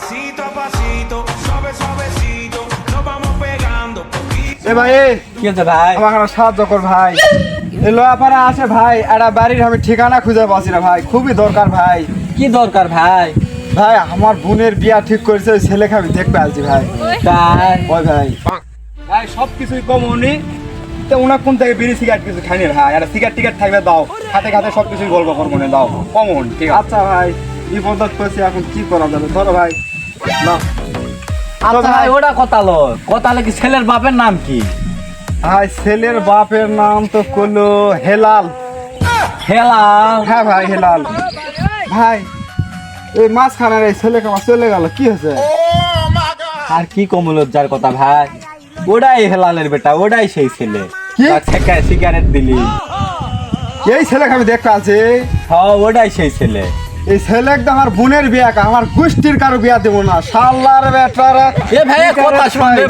Pasito a pasito, suave suavecito, nos vamos pegando. এ ভাই কি হচ্ছে ভাই? আমাকে একটা সাহায্য কর ভাই। এ লোয়াপাড়া আছে ভাই একটা বাড়ির আমি ঠিকানা খুঁজে পাচ্ছি না ভাই খুবই দরকার ভাই। কি দরকার ভাই? ভাই আমার বোনের বিয়া ঠিক করেছে ওই ছেলেকে আমি দেখতে আসছি ভাই। তাই ওই ভাই। ভাই সব কিছুই কম উনি। তো ওনার কোন থেকে বিড়ি সিগারেট কিছু খাইনি ভাই? একটা সিগারেট টিকেট থাকবে দাও। হাতে হাতে সব কিছুই গল্প করব না দাও। কমন ঠিক আচ্ছা ভাই বিপদ করছি এখন কি করা যাবে? ধরো ভাই আচ্ছা ভাই। ভাই। ওটা কথা লয় কথা কি ছেলের বাপের নাম কি? ভাই ছেলের বাপের নাম তো করল হেলাল। হেলা হ্যাঁ ভাই হেলাল। ভাই এই মাঝখানের এই চলে গেল কি হয়েছে? আর কি কমলজ্জার কথা ভাই? ওটাই হেলালের বেটা ওটাই সেই ছেলে। সিগারেট দিলি। এই ছেলেকে আমি দেখতে আছি হ্যাঁ ওটাই সেই ছেলে। এই ছেলে একদম আমার বোনের বিয়া আমার গোষ্ঠীর কারও বিয়া দেবো না। সাল্লার বেটারা। এ ভাই কথা শুনবে।